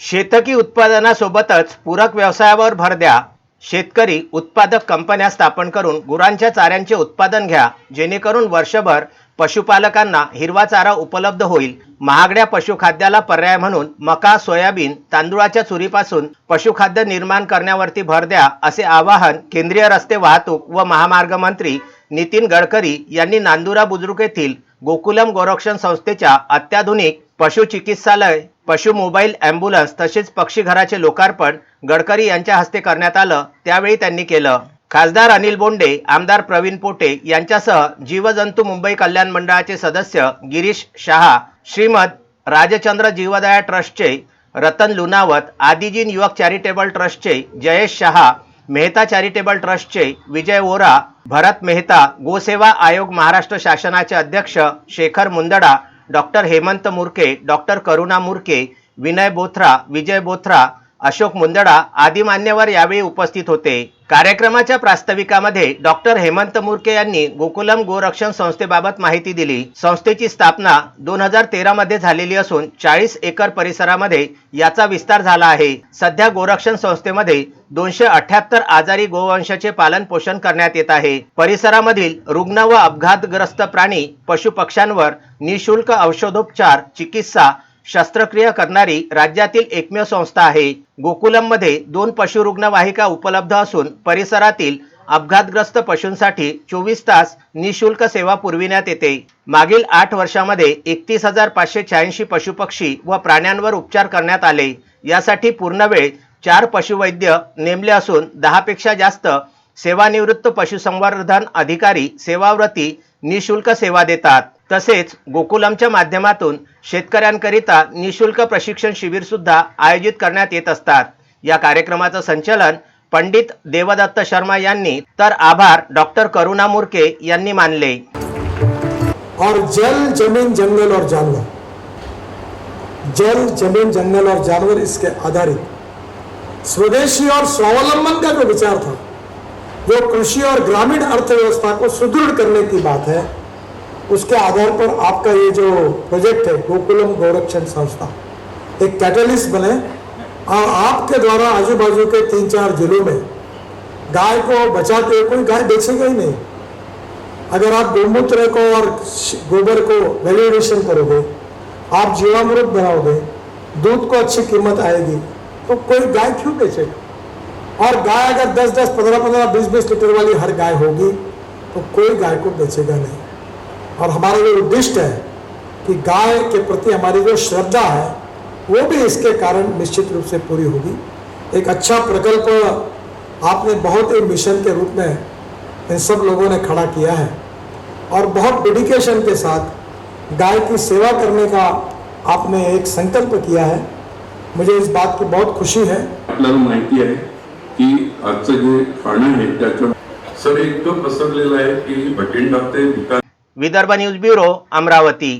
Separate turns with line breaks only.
शेतकी उत्पादनासोबतच पूरक व्यवसायावर भर द्या. शेतकरी उत्पादक कंपन्या स्थापन करून गुरांच्या चाऱ्यांचे उत्पादन घ्या. जेणेकरून वर्षभर पशुपालकांना हिरवा चारा उपलब्ध होईल. महागड्या पशुखाद्याला पर्याय म्हणून मका सोयाबीन तांदूळाच्या चुरीपासून पशुखाद्य निर्माण करण्यावरती भर द्या असे आवाहन केंद्रीय रस्ते वाहतूक व महामार्ग मंत्री नितीन गडकरी यांनी नांदुरा बुद्रुक येथील गोकुलम गोरक्षण संस्थेच्या अत्याधुनिक पशुचिकित्सालय पशु मोबाईल ॲम्ब्युलन्स तसेच पक्षीघराचे लोकार्पण गडकरी यांच्या हस्ते करण्यात आलं त्यावेळी त्यांनी केलं. खासदार अनिल बोंडे आमदार प्रवीण पोटे यांच्यासह जीवजंतू मुंबई कल्याण मंडळाचे सदस्य गिरीश शहा श्रीमद राजचंद्र जीवदया ट्रस्टचे रतन लुनावत आदिजीन युवक चॅरिटेबल ट्रस्टचे जयेश शहा मेहता चॅरिटेबल ट्रस्टचे विजय वोरा भरत मेहता गोसेवा आयोग महाराष्ट्र शासनाचे अध्यक्ष शेखर मुंदडा डॉक्टर हेमंत मुरके डॉक्टर करुणा मुरके विनय बोथरा विजय बोथरा अशोक मुंदडा आदी मान्यवर यावेळी उपस्थित होते. कार्यक्रमाच्या प्रास्ताविकामध्ये डॉक्टर हेमंत मुरके यांनी गोकुलम गोरक्षण संस्थेबाबत माहिती दिली. संस्थेची स्थापना दोन हजार तेरा मध्ये झालेली असून चाळीस एकर परिसरामध्ये याचा विस्तार झाला आहे. सध्या गोरक्षण संस्थेमध्ये दोनशे अठ्याहत्तर आजारी गोवंशाचे पालन पोषण करण्यात येत आहे. परिसरामधील रुग्ण व अपघातग्रस्त प्राणी पशु पक्ष्यांवर निशुल्क औषधोपचार चिकित्सा शस्त्रक्रिया करणारी राज्यातील एकमेव संस्था आहे. गोकुलममध्ये दोन पशु रुग्णवाहिका उपलब्ध असून परिसरातील अपघातग्रस्त पशूंसाठी चोवीस तास निशुल्क सेवा पुरविण्यात येते. मागील आठ वर्षामध्ये एकतीस हजार पाचशे शहाऐंशी पशुपक्षी व प्राण्यांवर उपचार करण्यात आले. यासाठी पूर्णवेळ चार पशुवैद्य नेमले असून दहापेक्षा जास्त सेवानिवृत्त पशुसंवर्धन अधिकारी सेवाव्रती निशुल्क सेवा देतात. तसेच गोकुलमच्या माध्यमातून शेतकऱ्यांकरिता निशुल्क प्रशिक्षण शिबिर सुद्धा आयोजित करण्यात येत असतात. या कार्यक्रमाचं संचालन पंडित देवदत्त शर्मा यांनी तर आभार डॉक्टर करुणा मुरके यांनी मानले.
और जल जमीन जंगल और जानवर. जल जमीन जंगल और जानवर इसके आधारित. स्वदेशी और स्वावलंबन का जो विचार था जो कृषि और ग्रामीण अर्थव्यवस्था को सुदृढ़ करने की बात है, उसके आधार पर आपका ये जो प्रोजेक्ट है, गोकुलम गोरक्षण संस्था, एक कैटलिस्ट बने। और आपके द्वारा आजू बाजू के तीन चार जिलों में गाय को बचाते कोई गाय बेचेगा ही नहीं। अगर आप गोमूत्र को और गोबर को वैल्यूएशन करोगे, आप जीवामृत बनाओगे, दूध को अच्छी कीमत आएगी तो कोई गाय क्यों बेचेगा? और गाय अगर 10 10 15 15 20 20 लीटर वाली हर गाय होगी तो कोई गाय को बेचेगा नहीं। और हमारा जो उद्दिष्ट है कि गाय के प्रति हमारी जो श्रद्धा है, वो भी इसके कारण निश्चित रूप से पूरी होगी। एक अच्छा प्रकल्प आपने बहुत ही मिशन के रूप में इन सब लोगों ने खड़ा किया है। और बहुत डेडिकेशन के साथ गाय की सेवा करने का आपने एक संकल्प किया है। मुझे इस बात की बहुत खुशी है।
आपल्याला माहिती की आजचं जे पाणी आहे त्याच्या सर इतकं पसरलेलं आहे की बठिंडा ते
विदर्भ न्यूज ब्युरो अमरावती.